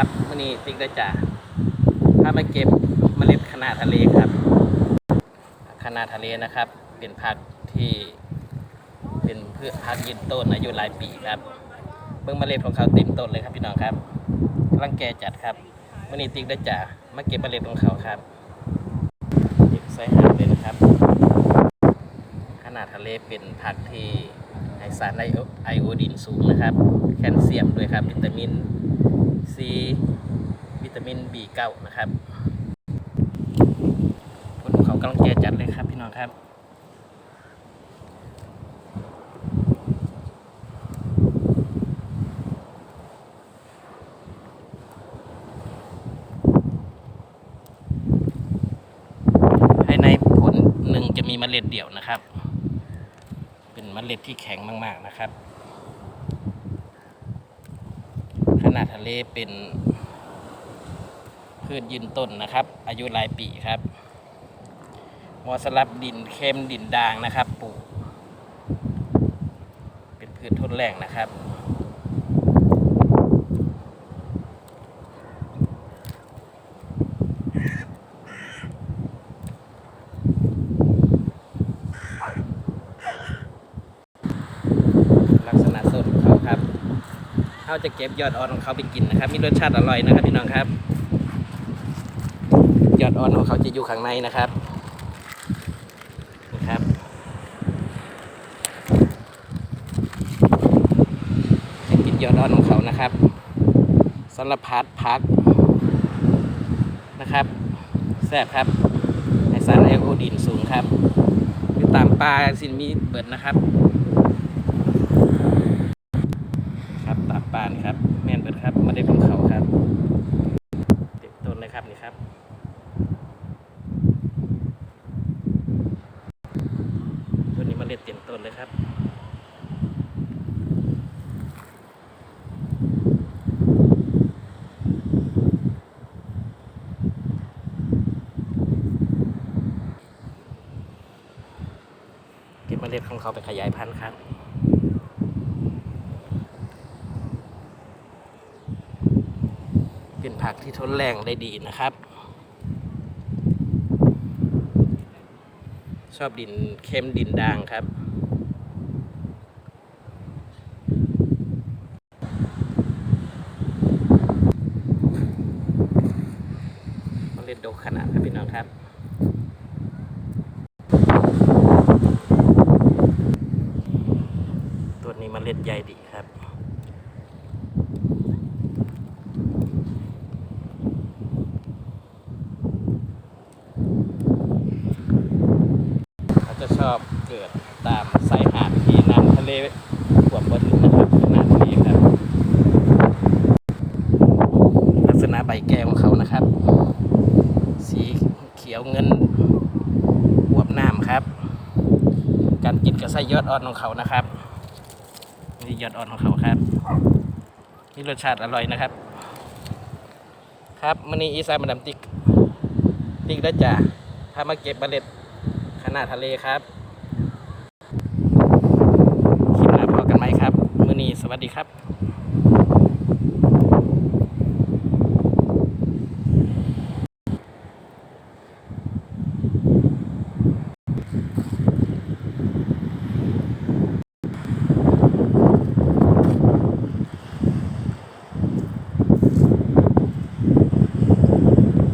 ครับมื่อนี้ติ๊กได้จ่าพามาเก็บเมล็ดคะน้าทะเลครับคะน้าทะเลนะครับ เป็นผักที่เป็นพืชผักยืนต้นอายุหลายปีครับเบิ่งเมล็ดของเขาเต็มต้นเลยครับพี่น้องครับกำลังแก่จัดครับมื่อนี้ติ๊กได้จ่ามาเก็บเมล็ดของเขาครับเก็บใส่หาบเลยนะครับคะน้าทะเลเป็นผักที่ให้สารไอโอไอโอดีนสูงนะครับ แคลเซียมด้วยครับวิตามิน ซีวิตามิน B9 นะครับผลของเขากำลังแก่จัดเลยครับพี่น้องครับภายในผลหนึ่งจะมีเมล็ดเดี่ยวนะครับ เป็นเมล็ดที่แข็งมาก ๆ นะครับ ข นาดทะเลเป็นพืชยืนต้นนะครับ อายุหลายปีครับมอสลับดินเข้มดินด่างนะครับปลูกเป็นพืชทนแรงนะครับ ลักษณะสดของเขาครับ เขาจะเก็บยอดอ่อนของเขาไปกินนะครับ มีรสชาติอร่อยนะครับพี่น้องครับ ยอดอ่อนของเขาจะอยู่ข้างในนะครับนี่ครับจะกินยอดอ่อนของเขานะครับสำหรับพัดพักนะครับแซ่บครับในสารไอโอดีนสูงครับอยู่ตามป่าสินมีเบิดนะครับตามป่านครับ แม่นเบิดครับมาได้ของเขาครับเต็มต้นเลยครับนี่ครับตัวนี้มาเล็ดเต็มต้นเลยครับเก็บเมล็ดของเขาไปขยายพันธุ์ครับ เป็นผักที่ทนแรงได้ดีนะครับ ชอบดินเข้มดินด่างครับเมล็ดดกขนาดครับพี่น้องครับตัวนี้เมล็ดใหญ่ดีครับ เขาจะชอบ เกิดตามสายหาดที่น้ำทะเลท่วมบ่ถึงนะครับขนาดนี้ครับ ลักษณะใบแก้วของเขานะครับ สีเขียวเงินอวบน้ำครับ การกินกระไส้ยอดอ่อนของเขานะครับนี่ยอดอ่อนของเขาครับนี่รสชาติอร่อยนะครับ ครับมันนี้อีสานมาดามติ๊กติ๊กได้จ้ะพามาเก็บเมล็ดขนาดทะเลครับ คลิปหน้าพอกันไหมครับ มือนี้ส วัสดีครับ